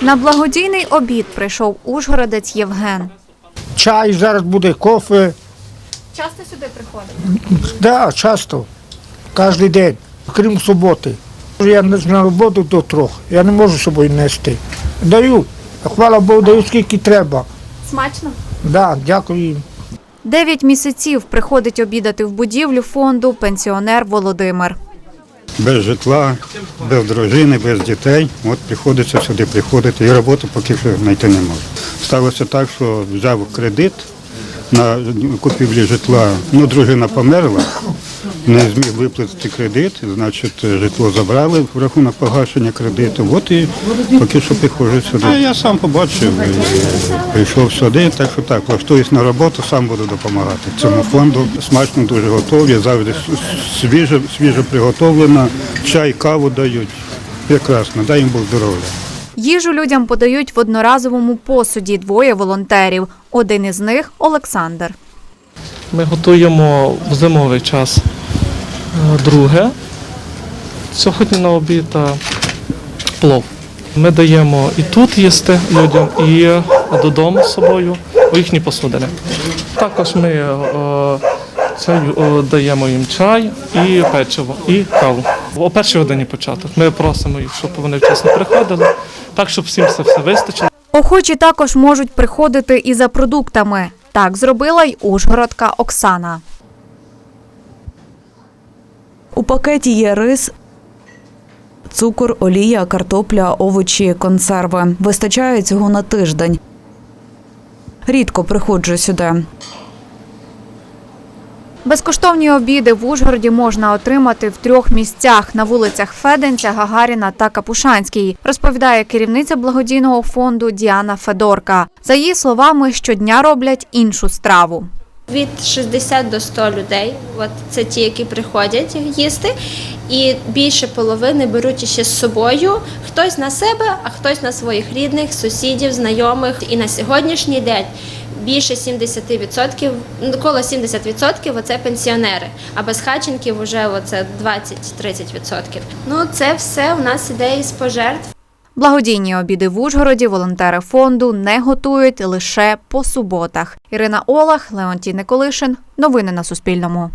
На благодійний обід прийшов ужгородець Євген. Чай зараз буде, кофе. Часто сюди приходить? Да, часто. Кожен день, крім суботи. Я не на роботу до трьох. Я не можу з собою нести. Даю. Хвала Богу, даю скільки треба. Смачно. Да, дякую їм. Дев'ять місяців приходить обідати в будівлю фонду пенсіонер Володимир. Без житла, без дружини, без дітей. От приходиться сюди приходити. І роботу поки що знайти не можу. Сталося так, що взяв кредит на купівлі житла. Ну, дружина померла, не зміг виплатити кредит, значить, житло забрали в рахунок погашення кредиту. От і поки що приходжу сюди. А я сам побачив, і прийшов сюди, так що так, влаштуюсь на роботу, сам буду допомагати цьому фонду. Смачно дуже готові, завжди свіже, свіже приготовлено, чай, каву дають. Прекрасно, дай їм Бог здоров'я. Їжу людям подають в одноразовому посуді двоє волонтерів. Один із них Олександр. Ми готуємо в зимовий час друге. Сьогодні на обід плов. Ми даємо і тут їсти людям, і додому з собою у їхні посудини. Також ми е, даємо їм чай і печиво, і каву. О першій годині початок. Ми просимо їх, щоб вони вчасно приходили, так щоб всім це все вистачило. Охочі також можуть приходити і за продуктами. Так зробила й ужгородка Оксана. У пакеті є рис, цукор, олія, картопля, овочі, консерви. Вистачає цього на тиждень. Рідко приходжу сюди. Безкоштовні обіди в Ужгороді можна отримати в трьох місцях на вулицях Феденця, Гагаріна та Капушанській, розповідає керівниця благодійного фонду Діана Федорка. За її словами, щодня роблять іншу страву. Від 60 до 100 людей. От це ті, які приходять їсти, і більше половини беруть ще з собою. Хтось на себе, а хтось на своїх рідних, сусідів, знайомих. І на сьогоднішній день більше 70%, ну, коло 70% оце пенсіонери. А безхатченків вже оце 20-30%. Ну це все у нас іде із пожертв. Благодійні обіди в Ужгороді волонтери фонду не готують лише по суботах. Ірина Олах, Леонтій Николишин. Новини на Суспільному.